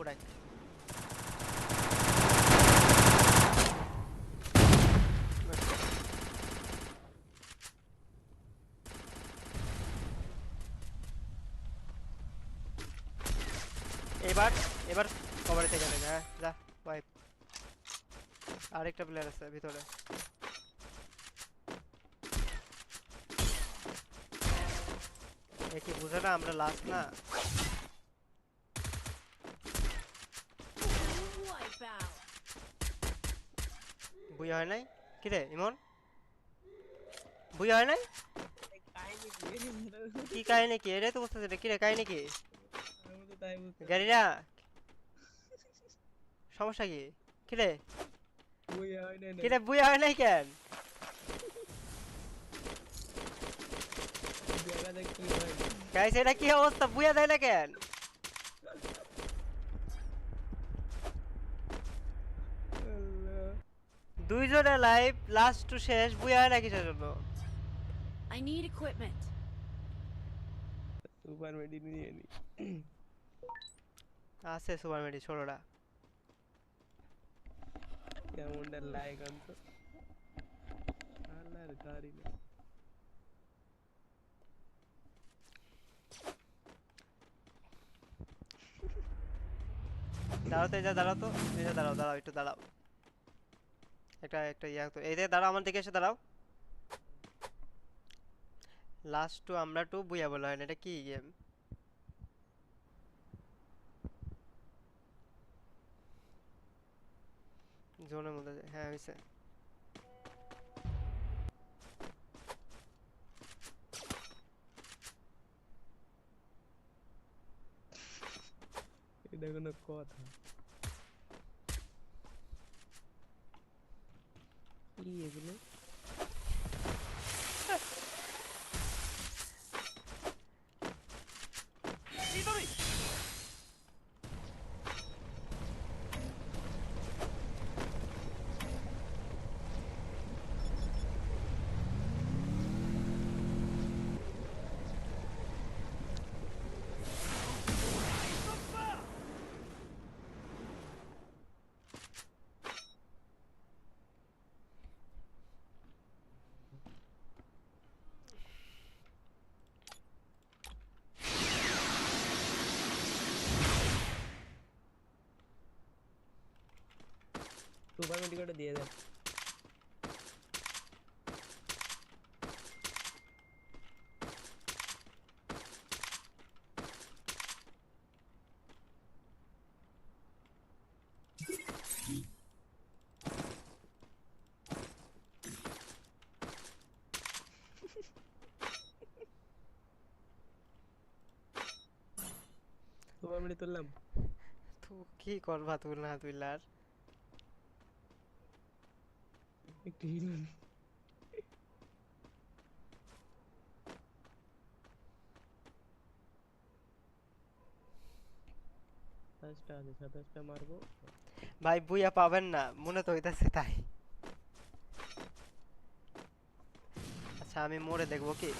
ফুরাক এবার এবার কভারে থেকে যাবে হ্যাঁ যা ওয়াইপ আরেকটা প্লেয়ার আছে ভিতরে এ কি বুঝে না আমরা লাস্ট না বুঝা হয় নাই? কিরে ইমন? বুঝা হয় নাই? কি? কাহিনী কি? এটাই তো বুঝতেছি না কিরে কাহিনী কি? বুঝতে গাড়িরা সমস্যা কি? কিরে হয় না কিরে বুঝা হয় নাই কেন? দেখতে এটা কি অবস্থা? বুঝা দেয় না কেন? দুইজনে লাইভ লাস্ট টু শেষ বুঝা হয় না কিসের জন্য। I need equipment. সুপার মেডি নিয়ে নি। আছে সুপার মেডি ষোলোটা কেমনটা লাইক অন্ত আল্লাহর গাড়ি না। দাঁড়াও তো এই যে দাঁড়াও তো। দাঁড়াও দাঁড়াও একটু দাঁড়াও। একটা একটা ইয়া তো, এই দাঁড়াও, আমার দিকে এসে দাঁড়াও। লাস্ট টু আমরা টু বুয়া বলা হয় না এটা কি গেম জোনের মধ্যে হ্যাঁ হয়েছে এটা কোনো কথা। এগুলো সুপার মেডি কোটা দিয়ে দেন সুপার মেডি তুললাম তো কি করবা তুই না তুইলার একটু হিরোইন সাতাশটা আছে সাতাশটা মারবো। ভাই বুইয়া পাবেন না মনে তো হইতাছে তাই। আচ্ছা আমি মরে দেখব কি?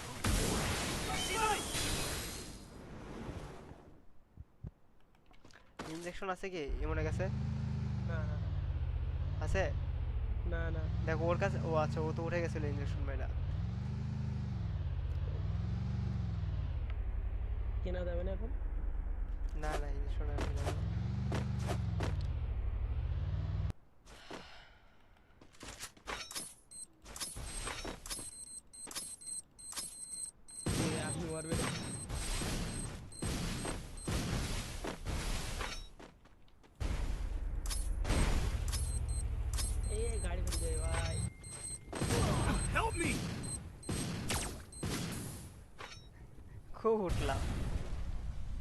ইনজেকশন আছে কি? ইমনের কাছে না না। আছে? না না। দেখো ওর কাছে ও আচ্ছা ও তো উঠে গেছিল ইঞ্জেকশন মেয়েটা কেনা যাবে না এখন? না না ইনজেকশন এই আপনি মারবে না এই এই গাড়ি ফেলে যায় ভাই খুব উঠলাম।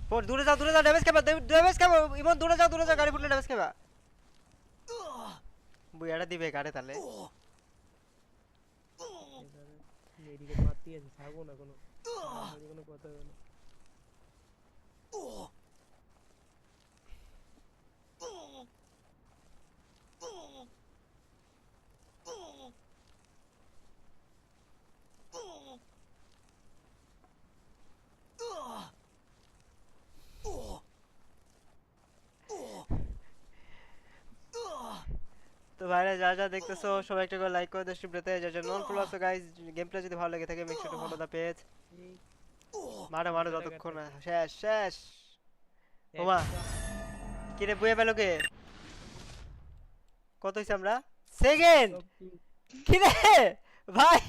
পর দূরে যাও দূরে যাও ড্যামেজ খাবা ড্যামেজ খাবা, ইমন দূরে যাও দূরে যাও, গাড়ি ফুটলে ড্যামেজ খাবা। বুইয়াটা দিবে গাড়ি তাহলে। এদিকে মারতেই আছে থাকব না কোনো। কোনো কথা হবে না। ভাইরা যা যা দেখতেছো সবাই একটা করে লাইক করে দেশ ব্রেতে যা যা নন ফলো আছো গাইস গেম প্লে যদি ভালো লাগে থাকে make sure to follow the page মারো মারো যতক্ষণ না। শেষ শেষ। ওমা কি রে বুয়ে পেল কে? কত হইছে আমরা? সেকেন্ড কি রে ভাই!